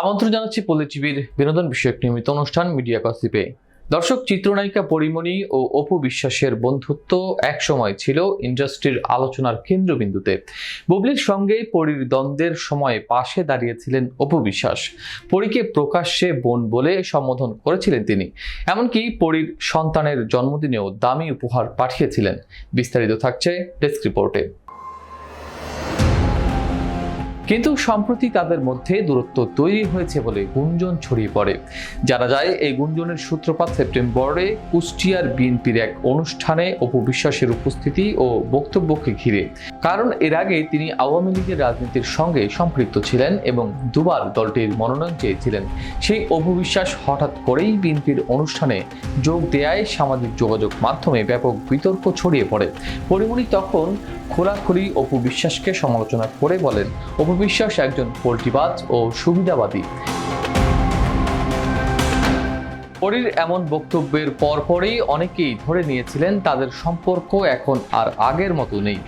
আমন্ত্রণ জানাচ্ছি পল্লী টিভির বিনোদন বিষয়ক নিয়মিত অনুষ্ঠান মিডিয়া গসিপে দর্শক, চিত্রনায়িকা পরিমণি ও অপু বিশ্বাসের বন্ধুত্ব একসময় ছিল ইন্ডাস্ট্রির আলোচনার কেন্দ্রবিন্দুতে। বুবলির সঙ্গে পরীর দ্বন্দ্বের সময় পাশে দাঁড়িয়েছিলেন অপু বিশ্বাস। পরীকে প্রকাশ্যে বোন বলে সম্বোধন করেছিলেন তিনি। এমনকি পরীর সন্তানের জন্মদিনেও দামি উপহার পাঠিয়েছিলেন। বিস্তারিত থাকছে ডেস্ক রিপোর্টে। কিন্তু সম্প্রতি তাদের মধ্যে দূরত্ব তৈরি হয়েছে বলে গুঞ্জন ছড়িয়ে পড়ে। জানা যায়, এই গুঞ্জনের সূত্রপাত সেপ্টেম্বরে কুষ্টিয়ার বিএনপির এক অনুষ্ঠানে অপু বিশ্বাসের উপস্থিতি ও বক্তব্যকে ঘিরে। কারণ এর আগে তিনি আওয়ামী লীগের রাজনীতির সঙ্গে সম্পৃক্ত ছিলেন এবং দুবার দলটির মনোনয়ন চেয়েছিলেন। সেই অপু বিশ্বাস হঠাৎ করেই বিএনপির অনুষ্ঠানে যোগ দেয়ায় সামাজিক যোগাযোগ মাধ্যমে ব্যাপক বিতর্ক ছড়িয়ে পড়ে। পরিমণি তখন খোলাখুলি অপু বিশ্বাসকে সমালোচনা করে বলেন বিশ্বাস একজন পোল্ট্রিবাজ ও সুবিধাবাদী। পরীর এমন বক্তব্যের পরপরই অনেকেই ধরে নিয়েছিলেন তাদের সম্পর্ক এখন আর আগের মতো নেই।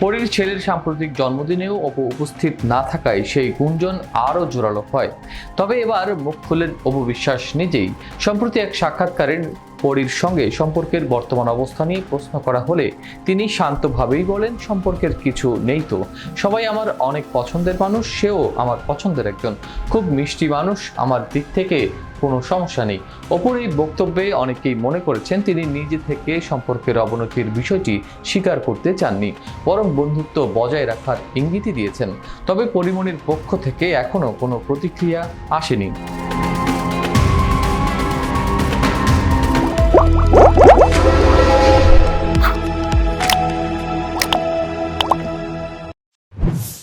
পরীর ছেলের সাম্প্রতিক জন্মদিনেও অপু উপস্থিত না থাকায় সেই গুঞ্জন আরও জোরালো হয়। তবে এবার মুখ খুললেন অপু বিশ্বাস নিজেই। সম্প্রতি এক সাক্ষাৎকারের পরীর সঙ্গে সম্পর্কের বর্তমান অবস্থা নিয়ে প্রশ্ন করা হলে তিনি শান্তভাবেই বলেন, সম্পর্কের কিছু নেই তো। সবাই আমার অনেক পছন্দের মানুষ, সেও আমার পছন্দের একজন। খুব মিষ্টি মানুষ, আমার দিক থেকে কোনো সমস্যা নেই। অপর এই বক্তব্যে অনেকেই মনে করেছেন তিনি নিজে থেকে সম্পর্কের অবনতির বিষয়টি স্বীকার করতে চাননি, বরং বন্ধুত্ব বজায় রাখার ইঙ্গিতই দিয়েছেন। তবে পরিমণির পক্ষ থেকে এখনও কোনো প্রতিক্রিয়া আসেনি।